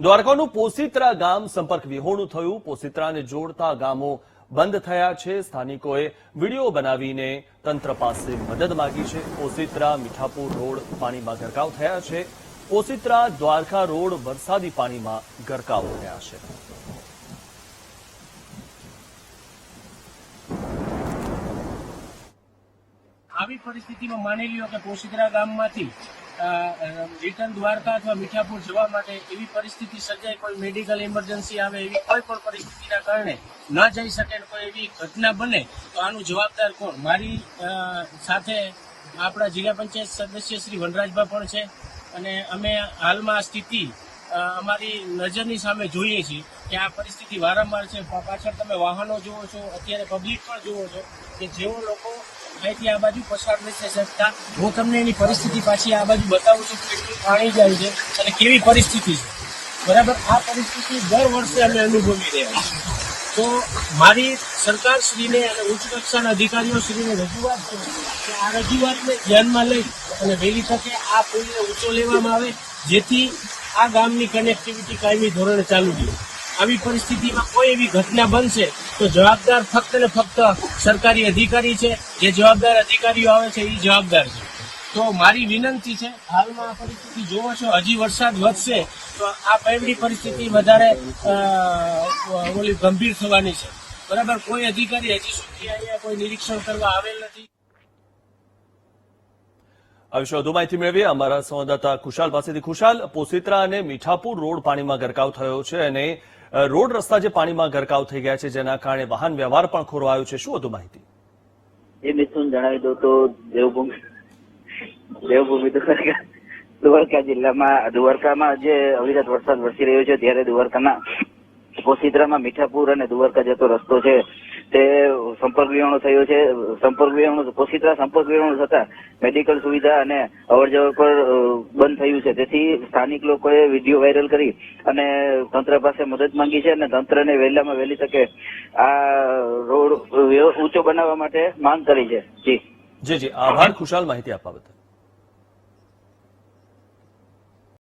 દ્વારકાનું પોસીત્રા ગામ સંપર્ક વિહોણું થયું. પોસીત્રાને જોડતા ગામો બંધ થયા છે. સ્થાનિકોએ વીડિયો બનાવીને તંત્ર પાસે મદદ માગી છે. પોસીત્રા, મીઠાપુર રોડ પાણીમાં ગરકાવ થયા છે. પોસીત્રા, દ્વારકા રોડ વરસાદી પાણીમાં ગરકાવ થયા છે. આવી પરિસ્થિતિમાં માની લ્યો કે પોશીદરા ગામમાંથી રિટર્ન દ્વારકા અથવા મીઠાપુર જવા માટે એવી પરિસ્થિતિ સર્જાય, કોઈ મેડિકલ ઇમરજન્સી આવે એવી કોઈ પણ પરિસ્થિતિના કારણે ન જઈ શકે કોઈ એવી ઘટના બને, તો આનું જવાબદાર કોણ? મારી સાથે આપણા જિલ્લા પંચાયત સદસ્ય શ્રી વનરાજભા પણ છે અને અમે હાલમાં સ્થિતિ અમારી નજરની સામે જોઈએ છીએ કે આ પરિસ્થિતિ વારંવાર છે. પાછળ તમે વાહનો જુઓ છો, અત્યારે પબ્લિક પણ જુઓ છો કે જેઓ લોકો અહીંથી આ બાજુ પસાર નથી શકતા. હું તમને એની પરિસ્થિતિ પાછી આ બાજુ બતાવું છું કેટલું પાણી જાય છે અને કેવી પરિસ્થિતિ છે. બરાબર? આ પરિસ્થિતિ દર વર્ષે અમે અનુભવી રહ્યા છીએ. તો મારી સરકાર શ્રીને અને ઉચ્ચ કક્ષાના અધિકારીઓ શ્રીને રજૂઆત છે કે આ રજૂઆતને ધ્યાનમાં લઈ અને વહેલી તકે આ પુલને ઊંચો લેવામાં આવે, જેથી આ ગામની કનેક્ટિવિટી કાયમી ધોરણે ચાલુ રહી આવી પરિસ્થિતિમાં કોઈ એવી ઘટના બનશે તો જવાબદાર ફક્ત ને ફક્ત સરકારી અધિકારી છે. જે જવાબદાર અધિકારીઓ આવે છે, એ જવાબદાર છે. તો મારી વિનંતી છે, હાલમાં આ પરિસ્થિતિ જોવો છો, હજી વરસાદ વધશે, તો આ બેવડી પરિસ્થિતિ વધારે ઓલી ગંભીર થવાની છે. બરાબર, કોઈ અધિકારી હજી સુધી અહીંયા કોઈ નિરીક્ષણ કરવા આવેલ નથી. આ વિશે માહિતી મેળવીએ અમારા સંવાદદાતા ખુશાલ પાસેથી. ખુશાલ પોસિત્રા અને મીઠાપુર રોડ પાણીમાં ગરકાવ થયો છે અને રોડ રસ્તા જે પાણીમાં ગરકાવ થઈ ગયા છે જેના કારણે વાહન વ્યવહાર પણ ખોરવાયો છે. શું વધુ માહિતી? એ મિથુન જણાવી દઉં તો દેવભૂમિ દેવભૂમિ દ્વારકા દ્વારકા જિલ્લામાં, દ્વારકામાં જે અવિરત વરસાદ વરસી રહ્યો છે, ત્યારે દ્વારકાના, પોસીત્રામાં મીઠાપુર અને દ્વારકા જતો રસ્તો છે. તે સંપર્ક વિહોણો થયો છે. સંપર્ક વિહોણો પોસીત્રા સંપર્ક વિહોણો થતા મેડિકલ સુવિધા અને અવર જવર પર બંધ થયું છે. તેથી સ્થાનિક લોકોએ વીડિયો વાયરલ કરી અને તંત્ર પાસે મદદ માંગી છે અને તંત્રને વહેલામાં વહેલી તકે આ રોડ ઊંચો બનાવવા માટે માંગ કરી છે. જી. જી જી. આભાર. ખુશાલ માહિતી આપવા બદલ.